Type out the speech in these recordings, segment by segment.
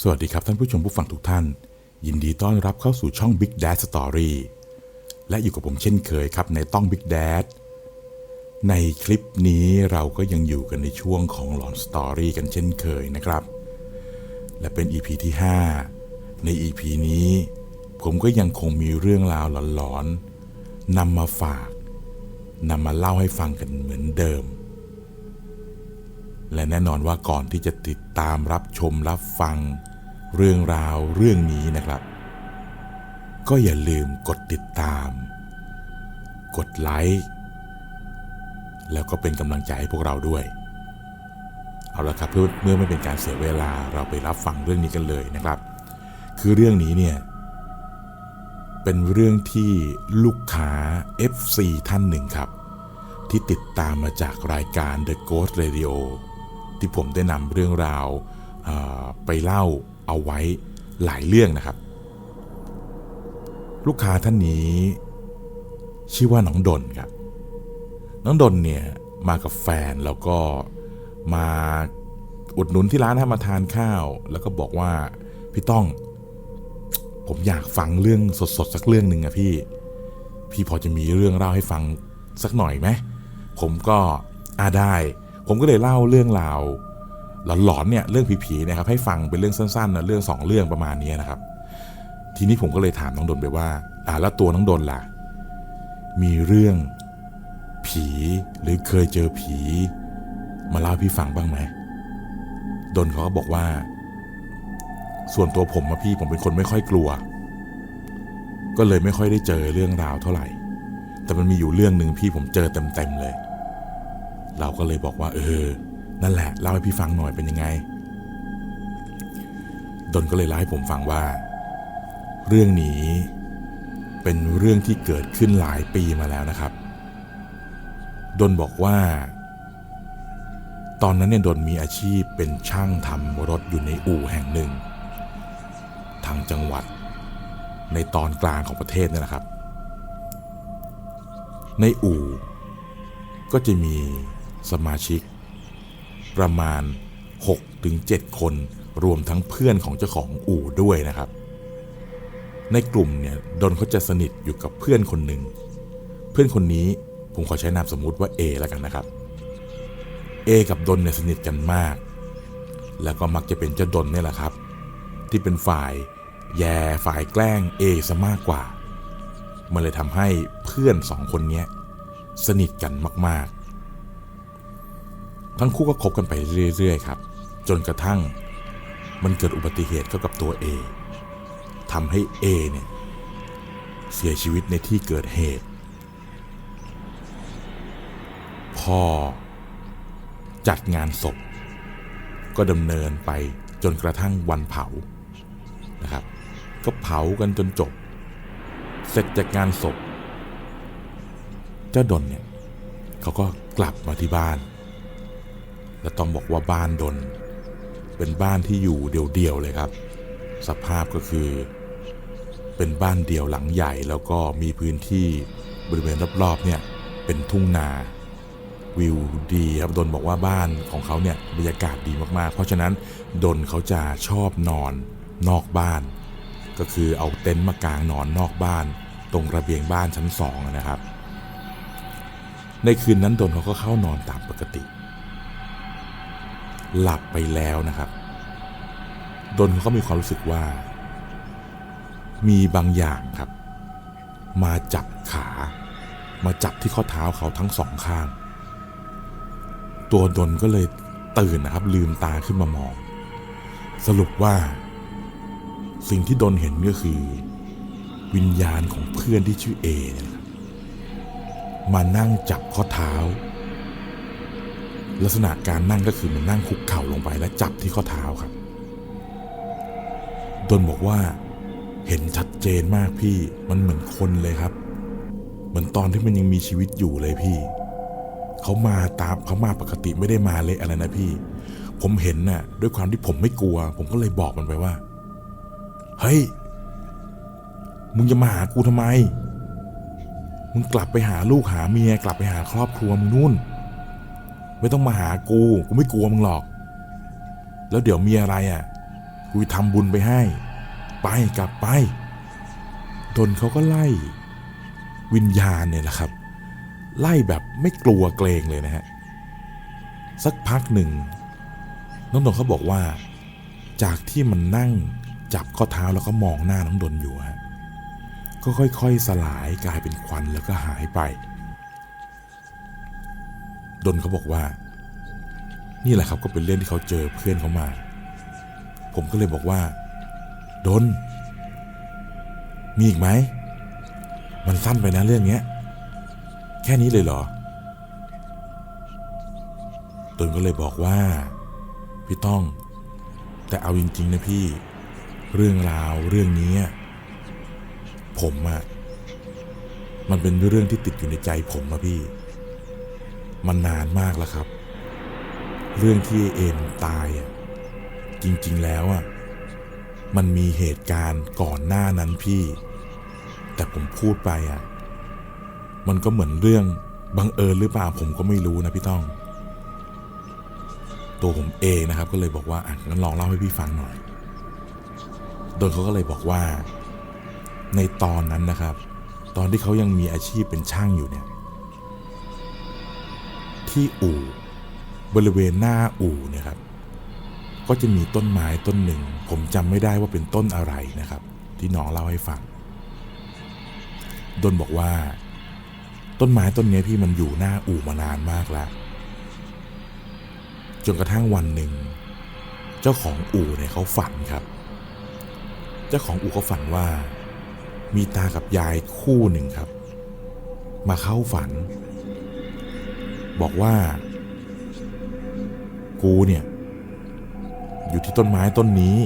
สวัสดีครับท่านผู้ชมผู้ฟังทุกท่าน ยินดีต้อนรับเข้าสู่ช่อง Big Dad Story และอยู่กับผมเช่นเคยครับในต้อง Big Dad ในคลิปนี้เราก็ยังอยู่กันในช่วงของหลอนสตอรี่กันเช่นเคยนะครับ และเป็น EP ที่ 5 ใน EP นี้ ผมก็ยังคงมีเรื่องราวหลอนๆนำมาฝากนำมาเล่าให้ฟังกันเหมือนเดิม และแน่นอนว่าก่อนที่จะติดตามรับชมรับฟัง เรื่องราวเรื่องนี้นะครับ ก็อย่าลืมกดติดตาม กดไลค์แล้วก็เป็นกำลังใจให้พวกเราด้วย เอาละครับเพื่อเมื่อไม่เป็นการเสียเวลาเราไปรับฟังเรื่องนี้กันเลยนะครับ คือเรื่องนี้เนี่ยเป็นเรื่องที่ลูกค้า FC ท่านหนึ่งครับ ที่ติดตามมาจากรายการ The Ghost Radio ที่ผมได้นำเรื่องราวไปเล่าเอาไว้หลายเรื่องนะครับ ลูกค้าท่านนี้ ชื่อว่าน้องดนครับน้องดนเนี่ยมากับแฟนแล้วก็มาอุดหนุนที่ร้านให้มาทานข้าว แล้วก็บอกว่าพี่ต้อง ผมอยากฟังเรื่องสดๆสักเรื่องหนึ่งอะพี่ พี่พอจะมีเรื่องเล่าให้ฟังสักหน่อยไหมผมก็อาได้ ผมก็เลยเล่าเรื่องราวหลอนๆเนี่ยเรื่องผีๆนะครับให้ฟังเป็นเรื่องสั้นๆนะเรื่องสองเรื่องประมาณนี้นะครับ ทีนี้ผมก็เลยถามน้องดนไปว่าอ่าแล้วตัวน้องดนล่ะ มีเรื่องผีหรือเคยเจอผี มาเล่าพี่ฟังบ้างไหมดนเขาก็บอกว่า ส่วนตัวผมอะพี่ผมเป็นคนไม่ค่อยกลัว ก็เลยไม่ค่อยได้เจอเรื่องราวเท่าไหร่ แต่มันมีอยู่เรื่องหนึ่งพี่ผมเจอเต็มๆเลย เราก็เลยบอกว่า เออ นั่นแหละเล่าให้พี่ฟังหน่อยเป็นยังไง ดนก็เลยเล่าให้ผมฟังว่า เรื่องนี้เป็นเรื่องที่เกิดขึ้นหลายปีมาแล้วนะครับ ดนบอกว่า ตอนนั้นเนี่ยดนมีอาชีพเป็นช่างทำรถอยู่ในอู่แห่งหนึ่ง ทางจังหวัดในตอนกลางของประเทศนี่แหละครับ ในอู่ก็จะมี สมาชิก ประมาณ 6-7 คน รวมทั้งเพื่อนของเจ้าของอู่ด้วยนะครับ ในกลุ่มเนี่ยดนเขาจะสนิทอยู่กับเพื่อนคนหนึ่ง เพื่อนคนนี้ผมขอใช้นามสมมุติว่า A แล้วกันนะครับ A กับดนเนี่ยสนิทกันมาก แล้วก็มักจะเป็นเจ้าดนเนี่ยแหละครับ ที่เป็นฝ่ายแย่ฝ่ายแกล้ง A ซะมากกว่า มันเลยทำให้เพื่อนสองคนนี้สนิทกันมากๆ ทั้งคู่ก็คบกันไปเรื่อยๆครับ จนกระทั่ง มันเกิดอุบัติเหตุเข้ากับตัว A ทำให้ A เนี่ยเสียชีวิตในที่เกิดเหตุ พอ จัดงานศพ ก็ดำเนินไปจนกระทั่งวันเผานะครับ ก็เผากันจนจบ เสร็จจากงานศพ เจ้าดนเนี่ยเขาก็กลับมาที่บ้าน และต้องบอกว่าบ้านดน เป็นบ้านที่อยู่เดี่ยวๆเลยครับ สภาพก็คือ เป็นบ้านเดี่ยวหลังใหญ่แล้วก็มีพื้นที่บริเวณรอบๆเนี่ยเป็นทุ่งนาวิวดีครับดนบอกว่าบ้านของเขาเนี่ยบรรยากาศดีมากๆ เพราะฉะนั้นดนเขาจะชอบนอนนอกบ้าน ก็คือเอาเต็นท์มากางนอนนอกบ้าน ตรงระเบียงบ้านชั้นสองนะครับ ในคืนนั้นดนเขาก็เข้านอนตามปกติ หลับไปแล้วนะครับ ดนเขาก็มีความรู้สึกว่า มีบางอย่างครับ มาจับขา มาจับที่ข้อเท้าเขาทั้งสองข้าง ตัวดนก็เลยตื่นนะครับ ลืมตาขึ้นมามอง สรุปว่า สิ่งที่ดนเห็นก็คือ วิญญาณของเพื่อนที่ชื่อเอเนี่ยนะครับมานั่งจับข้อเท้า ลักษณะการนั่งก็คือมันนั่งคุกเข่าลงไปและจับที่ข้อเท้าครับดนบอกว่าเห็นชัดเจนมากพี่ มันเหมือนคนเลยครับ เหมือนตอนที่มันยังมีชีวิตอยู่เลยพี่ เขามาตามเขามาปกติไม่ได้มาเละอะไรนะพี่ ผมเห็นน่ะ ด้วยความที่ผมไม่กลัว ผมก็เลยบอกมันไปว่า เฮ้ย มึงจะมาหากูทำไม มึงกลับไปหาลูกหาเมีย กลับไปหาครอบครัวมึงนู่น ไม่ต้องมาหากู กูไม่กลัวมึงหรอก แล้วเดี๋ยวมีอะไรอะ กูทำบุญไปให้ ไปกลับไปดนเขาก็ไล่ วิญญาณเนี่ยแหละครับ ไล่แบบไม่กลัวเกรงเลยนะฮะ สักพักหนึ่งน้องดนเขาบอกว่า จากที่มันนั่งจับข้อเท้าแล้วก็มองหน้าน้องดนอยู่ฮะก็ค่อย ๆ สลายกลายเป็นควันแล้วก็หายไป ดนเขาบอกว่า นี่แหละครับก็เป็นเรื่องที่เขาเจอเพื่อนเขามา ผมก็เลยบอกว่า ดน มีอีกไหม มันสั้นไปนะเรื่องเนี้ย แค่นี้เลยเหรอ ดนก็เลยบอกว่า พี่ต้อง แต่เอาจริง ๆ นะพี่ เรื่องราวเรื่องนี้ ผมอะมันเป็นเรื่องที่ติดอยู่ในใจผมอะพี่ มันนานมากแล้วครับ เรื่องที่เอ็มตาย จริงๆแล้วอะมันมีเหตุการณ์ก่อนหน้านั้นพี่ แต่ผมพูดไปอะ มันก็เหมือนเรื่องบังเอิญหรือเปล่าผมก็ไม่รู้นะพี่ต้อง ตัวผมเองนะครับ ก็เลยบอกว่าอะงั้นลองเล่าให้พี่ฟังหน่อย โดนเขาก็เลยบอกว่า ในตอนนั้นนะครับ ตอนที่เขายังมีอาชีพเป็นช่างอยู่เนี่ย ที่อู่ บริเวณหน้าอู่เนี่ยครับ ก็จะมีต้นไม้ต้นหนึ่ง ผมจำไม่ได้ว่าเป็นต้นอะไรนะครับ ที่น้องเล่าให้ฟังดนบอกว่า ต้นไม้ต้นนี้พี่มันอยู่หน้าอู่มานานมากแล้วจนกระทั่งวันหนึ่ง เจ้าของอู่เนี่ยเขาฝันครับ เจ้าของอู่เขาฝันว่า มีตากับยายคู่หนึ่งครับ มาเข้าฝัน บอกว่า กูเนี่ย อยู่ที่ต้นไม้ต้นนี้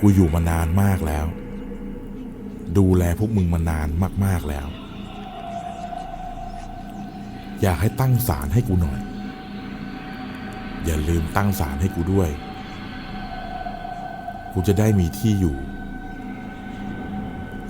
กูอยู่มานานมากแล้ว ดูแลพวกมึงมานานมาก ๆแล้ว อยากให้ตั้งศาลให้กูหน่อย อย่าลืมตั้งศาลให้กูด้วย กูจะได้มีที่อยู่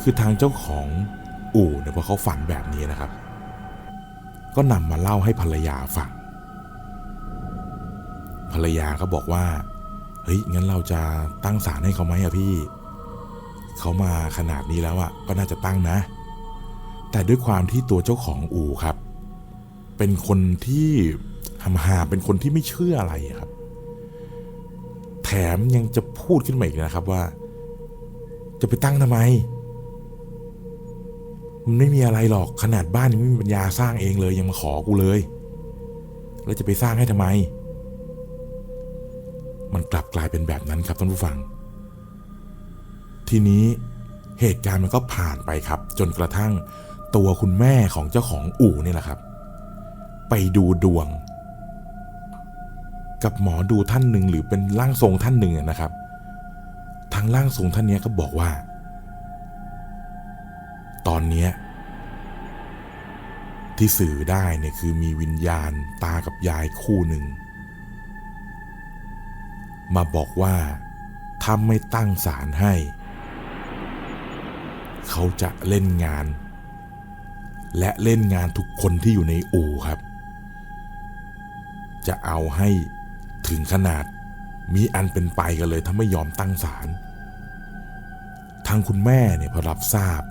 คือทางเจ้าของอู่เนี่ยพอเขาฝันแบบนี้นะครับ ก็นำมาเล่าให้ภรรยาฟัง ภรรยาก็บอกว่า เฮ้ย งั้นเราจะตั้งศาลให้เขาไหมอะพี่ เขามาขนาดนี้แล้วอะก็น่าจะตั้งนะ แต่ด้วยความที่ตัวเจ้าของอู่ครับ เป็นคนที่หำหาเป็นคนที่ไม่เชื่ออะไรครับ แถมยังจะพูดขึ้นมาอีกนะครับว่า จะไปตั้งทำไม มันไม่มีอะไรหรอกขนาดบ้านยังไม่มีปัญญาสร้างเองเลยยังมาขอกูเลย แล้วจะไปสร้างให้ทำไม มันกลับกลายเป็นแบบนั้นครับท่านผู้ฟัง ทีนี้เหตุการณ์มันก็ผ่านไปครับ จนกระทั่งตัวคุณแม่ของเจ้าของอู่นี่แหละครับ ไปดูดวง กับหมอดูท่านหนึ่งหรือเป็นร่างทรงท่านหนึ่งนะครับ ทางร่างทรงท่านนี้ก็บอกว่า ตอนเนี้ยที่สื่อได้เนี่ยคือมีวิญญาณตากับยายคู่หนึ่ง มาบอกว่าถ้าไม่ตั้งศาลให้ เขาจะเล่นงาน และเล่นงานทุกคนที่อยู่ในอู่ครับ จะเอาให้ถึงขนาดมีอันเป็นไปกันเลยถ้าไม่ยอมตั้งศาลทางคุณแม่เนี่ยพอรับทราบ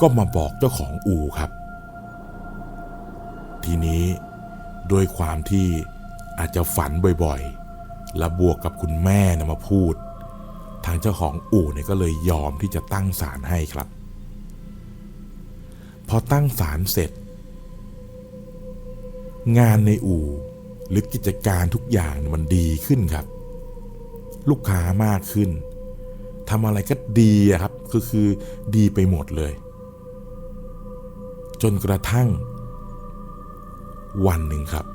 ก็มาบอกเจ้าของอู่ครับ ทีนี้โดยความที่อาจจะฝันบ่อยๆ และบวกกับคุณแม่นะมาพูด ทางเจ้าของอู่เนี่ยก็เลยยอมที่จะตั้งศาลให้ครับ พอตั้งศาลเสร็จ งานในอู่หรือกิจการทุกอย่างมันดีขึ้นครับ ลูกค้ามากขึ้นทำอะไรก็ดีครับก็คือดีไปหมดเลย จนกระทั่ง วันหนึ่งครับ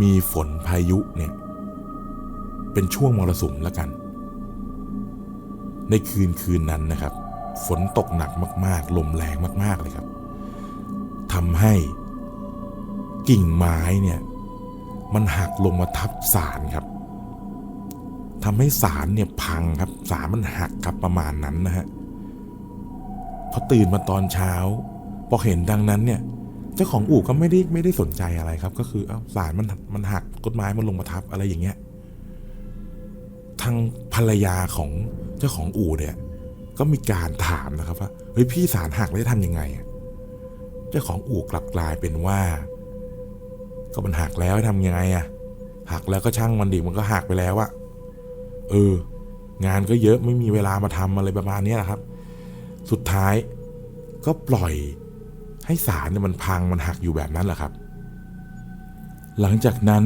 มีฝนพายุเนี่ย เป็นช่วงมรสุมแล้วกัน ในคืนคืนนั้นนะครับ ฝนตกหนักมาก ๆ ลมแรงมาก ๆ เลยครับทำให้กิ่งไม้เนี่ย มันหักลงมาทับสารครับทำให้สารเนี่ยพังครับสารมันหักครับประมาณนั้นนะฮะ พอตื่นมาตอนเช้าพอเห็นดังนั้นเนี่ย เจ้าของอู่ก็ไม่ได้ไม่ได้สนใจอะไรครับ ก็คือเอาสารมันมันหักต้นไม้มันลงมาทับอะไรอย่างเงี้ยทางภรรยาของเจ้าของอู่เนี่ย ก็มีการถามนะครับว่าเฮ้ยพี่สารหักแล้วจะทำยังไงอะเจ้าของอู่กลับกลายเป็นว่า ก็มันหักแล้วทำยังไงอะหักแล้วก็ช่างมันดิมันก็หักไปแล้วอะเออ งานก็เยอะไม่มีเวลามาทำอะไรประมาณนี้นะครับ สุดท้ายก็ปล่อยให้สารเนี่ยมันพังมันหักอยู่แบบนั้นแหละครับ หลังจากนั้น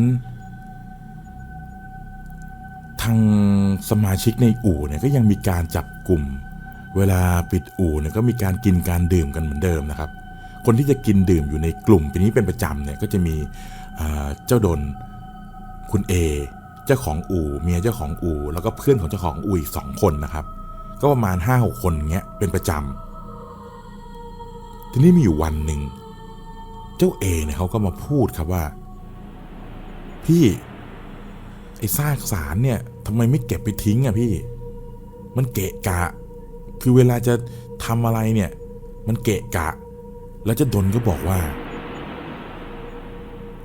ทางสมาชิกในอู่เนี่ยก็ยังมีการจับกลุ่ม เวลาปิดอู่เนี่ยก็มีการกินการดื่มกันเหมือนเดิมนะครับ คนที่จะกินดื่มอยู่ในกลุ่มปีนี้เป็นประจำเนี่ยก็จะมีเจ้าดนคุณเอเจ้าของอู่เมียเจ้าของอู่แล้วก็เพื่อนของเจ้าของอู่อีกสองคนนะครับ ก็ประมาณห้าหกคนเงี้ยเป็นประจำทีนี้มีอยู่วันหนึ่ง เจ้าเอเนี่ยเขาก็มาพูดครับว่า พี่ ไอ้ซากสารเนี่ยทำไมไม่เก็บไปทิ้งอะพี่ มันเกะกะ คือเวลาจะทำอะไรเนี่ย มันเกะกะ แล้วเจะดนก็บอกว่า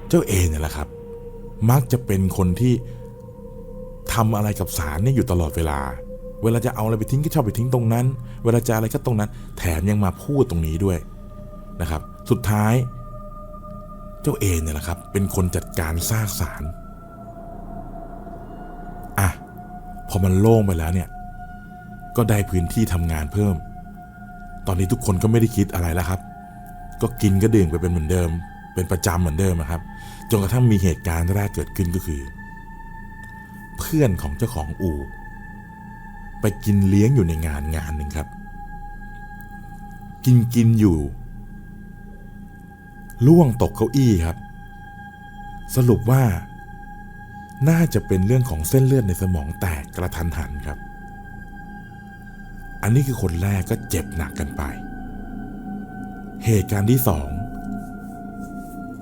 เจ้าเอเนี่ยแหละครับ มักจะเป็นคนที่ทำอะไรกับสารเนี่ยอยู่ตลอดเวลา เวลาจะเอาอะไรไปทิ้งก็ชอบไปทิ้งตรงนั้น เวลาจะอะไรก็ตรงนั้น แถมยังมาพูดตรงนี้ด้วยนะครับ สุดท้าย เจ้าเอเนี่ยแหละครับ เป็นคนจัดการซากสารอะพอมันโล่งไปแล้วเนี่ย ก็ได้พื้นที่ทำงานเพิ่ม ตอนนี้ทุกคนก็ไม่ได้คิดอะไรแล้วครับ ก็กินก็ดื่มไปเป็นเหมือนเดิม เป็นประจำเหมือนเดิมนะครับ จนกระทั่งมีเหตุการณ์แรกเกิดขึ้นก็คือ เพื่อนของเจ้าของอู่ ไปกินเลี้ยงอยู่ในงานงานหนึ่งครับ กินกินอยู่ ล่วงตกเก้าอี้ครับ สรุปว่า น่าจะเป็นเรื่องของเส้นเลือดในสมองแตกกระทันหันครับ อันนี้คือคนแรกก็เจ็บหนักกันไป เหตุการณ์ที่สอง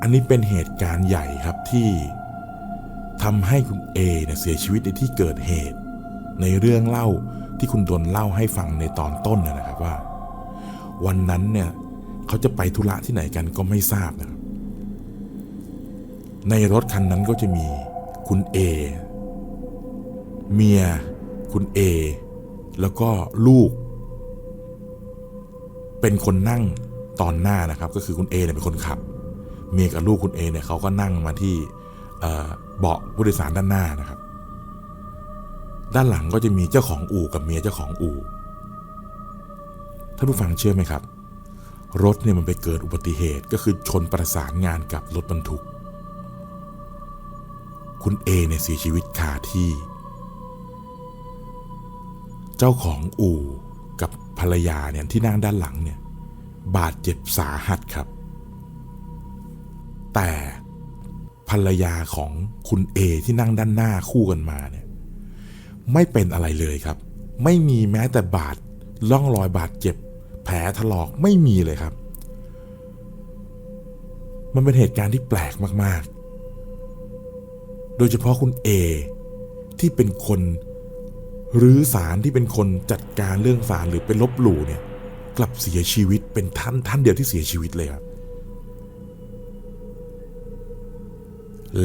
อันนี้เป็นเหตุการณ์ใหญ่ครับที่ทำให้คุณเอเนี่ยเสียชีวิตในที่เกิดเหตุ ในเรื่องเล่าที่คุณดนเล่าให้ฟังในตอนต้นนะครับว่า วันนั้นเนี่ยเขาจะไปธุระที่ไหนกันก็ไม่ทราบนะครับ ในรถคันนั้นก็จะมีคุณเอเมีย คุณเอแล้วก็ลูก เป็นคนนั่งตอนหน้านะครับ ก็คือคุณเอเนี่ยเป็นคนขับ เมียกับลูกคุณเอเนี่ยเขาก็นั่งมาที่เบาะผู้โดยสารด้านหน้านะครับ ด้านหลังก็จะมีเจ้าของอู่กับเมียเจ้าของอู่ท่านผู้ฟังเชื่อไหมครับ รถเนี่ยมันไปเกิดอุบัติเหตุก็คือชนประสานงานกับรถบรรทุก คุณเอเนี่ยเสียชีวิตคาที่ เจ้าของอู่กับภรรยาเนี่ยที่นั่งด้านหลังเนี่ยบาดเจ็บสาหัสครับ แต่ภรรยาของคุณเอที่นั่งด้านหน้าคู่กันมาเนี่ย ไม่เป็นอะไรเลยครับ ไม่มีแม้แต่บาดร่องรอยบาดเจ็บ แผลถลอกไม่มีเลยครับ มันเป็นเหตุการณ์ที่แปลกมาก ๆ โดยเฉพาะคุณเอที่เป็นคนหรือสารที่เป็นคนจัดการเรื่องสารหรือเป็นลบหลู่เนี่ยกลับเสียชีวิตเป็นท่านท่านเดียวที่เสียชีวิตเลยครับ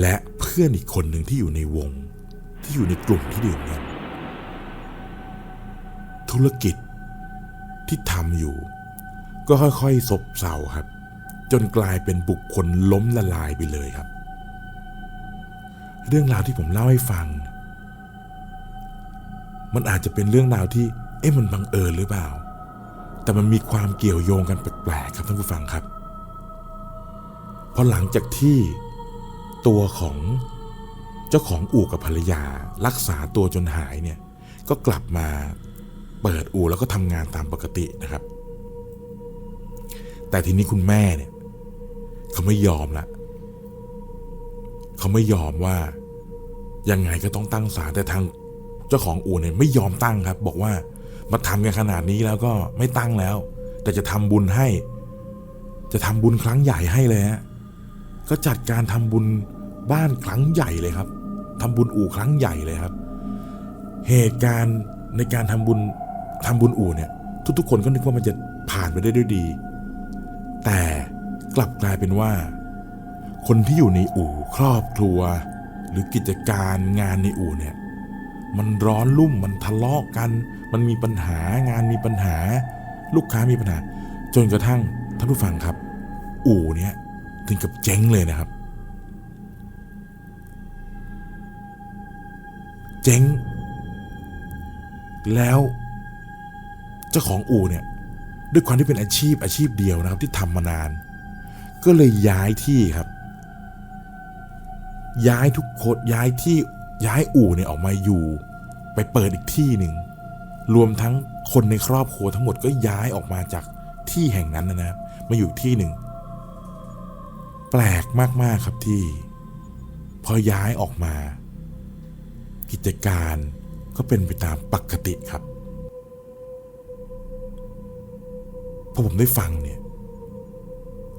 และเพื่อนอีกคนหนึ่งที่อยู่ในวงที่อยู่ในกลุ่มที่ดื่มกัน ธุรกิจที่ทำอยู่ ก็ค่อยๆซบเซาครับ จนกลายเป็นบุคคลล้มละลายไปเลยครับ เรื่องราวที่ผมเล่าให้ฟัง มันอาจจะเป็นเรื่องราวที่เอ๊ะมันบังเอิญหรือเปล่า แต่มันมีความเกี่ยวโยงกันแปลกๆครับท่านผู้ฟังครับพราะหลังจากที่ตัวของเจ้าของอู่กับภรรยา รักษาตัวจนหายเนี่ยก็กลับมา เปิดอู่แล้วก็ทำงานตามปกตินะครับ แต่ทีนี้คุณแม่เนี่ยเขาไม่ยอมละเขาไม่ยอมว่ายังไงก็ต้องตั้งศาลแต่ทางเจ้าของอู่เนี่ยไม่ยอมตั้งครับ บอกว่ามาทำกันขนาดนี้แล้วก็ไม่ตั้งแล้ว แต่จะทำบุญให้ จะทำบุญครั้งใหญ่ให้เลยฮะก็จัดการทำบุญบ้านครั้งใหญ่เลยครับทำบุญอู่ครั้งใหญ่เลยครับ เหตุการณ์ในการทำบุญ ทำบุญอู่เนี่ย ทุกๆ คนก็นึกว่ามันจะผ่านไปได้ด้วยดี แต่กลับกลายเป็นว่า คนที่อยู่ในอู่ครอบครัว หรือกิจการงานในอู่เนี่ย มันร้อนลุ่มมันทะเลาะกัน มันมีปัญหางานมีปัญหา ลูกค้ามีปัญหา จนกระทั่งท่านผู้ฟังครับ อู่เนี้ยถึงกับเจ๊งเลยนะครับ เจ๊งแล้ว เจ้าของอู่เนี่ยด้วยความที่เป็นอาชีพอาชีพเดียวนะครับที่ทำมานาน ก็เลยย้ายที่ครับ ย้ายทุกคนย้ายที่ย้ายอู่เนี่ยออกมาอยู่ ไปเปิดอีกที่หนึ่งรวมทั้งคนในครอบครัวทั้งหมดก็ย้ายออกมาจากที่แห่งนั้นนะครับมาอยู่ที่หนึ่งแปลกมากๆครับที่ พอย้ายออกมา กิจการก็เป็นไปตามปกติครับ พอผมได้ฟังเนี่ย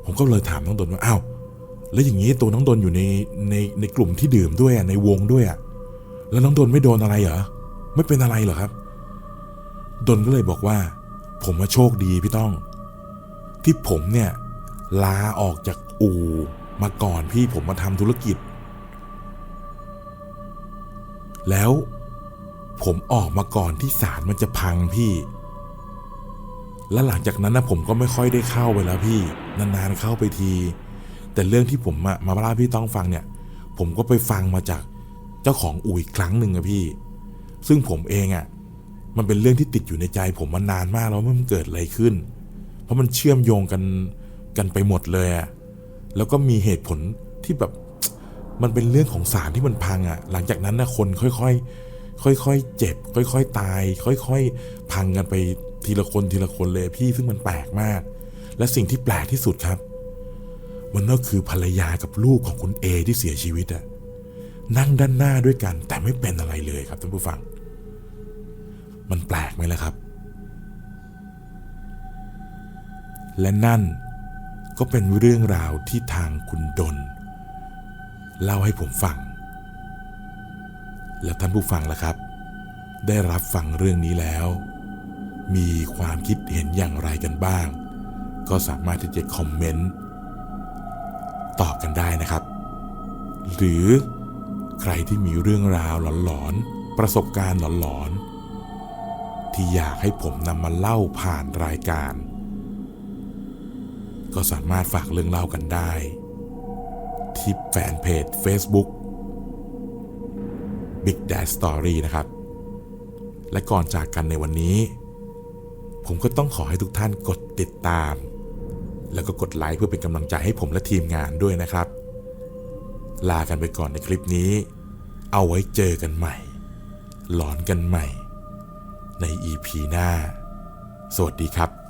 ผมก็เลยถามน้องดนว่าอ้าวแล้วอย่างนี้ตัวน้องดนอยู่ในในในกลุ่มที่ดื่มด้วยในวงด้วยอะแล้วน้องดนไม่โดนอะไรเหรอไม่เป็นอะไรเหรอครับ ดนก็เลยบอกว่า ผมมาโชคดีพี่ต้อง ที่ผมเนี่ยลาออกจากอู่มาก่อนพี่ผมมาทำธุรกิจ แล้วผมออกมาก่อนที่ศาลมันจะพังพี่ แล้วหลังจากนั้นนะผมก็ไม่ค่อยได้เข้าไปแล้วพี่ นานๆเข้าไปที แต่เรื่องที่ผมมาเล่าพี่ต้องฟังเนี่ย ผมก็ไปฟังมาจากเจ้าของอู่อีกครั้งหนึ่งอะพี่ ซึ่งผมเองอะมันเป็นเรื่องที่ติดอยู่ในใจ ผมมานานมากแล้วว่ามันเกิดอะไรขึ้น เพราะมันเชื่อมโยงกันกันไปหมดเลยอะแล้วก็มีเหตุผลที่แบบมันเป็นเรื่องของสารที่มันพังอะหลังจากนั้นนะคนค่อยๆค่อยๆเจ็บ ค่อย ๆ ตาย ค่อย ๆ พังกันไป ทีละคนทีละคนเลยพี่ซึ่งมันแปลกมาก และสิ่งที่แปลกที่สุดครับ มันก็คือภรรยากับลูกของคุณเอที่เสียชีวิตอะนั่งด้านหน้าด้วยกันแต่ไม่เป็นอะไรเลยครับท่านผู้ฟัง มันแปลกไหมล่ะครับ และนั่นก็เป็นเรื่องราวที่ทางคุณดน เล่าให้ผมฟัง แล้วท่านผู้ฟังล่ะครับ ได้รับฟังเรื่องนี้แล้ว มีความคิดเห็นอย่างไรกันบ้าง ก็สามารถที่จะคอมเมนต์ตอบกันได้นะครับ หรือใครที่มีเรื่องราวหลอนๆ ประสบการณ์หลอนๆ ที่อยากให้ผมนำมาเล่าผ่านรายการ ก็สามารถฝากเรื่องเล่ากันได้ ที่แฟนเพจ Facebook Big Dad Story นะครับ และก่อนจากกันในวันนี้ ผมก็ต้องขอให้ทุกท่านกดติดตาม แล้วก็กดไลค์เพื่อเป็นกำลังใจให้ผมและทีมงานด้วยนะครับ ลากันไปก่อนในคลิปนี้ เอาไว้เจอกันใหม่ หลอนกันใหม่ ใน EP หน้า สวัสดีครับ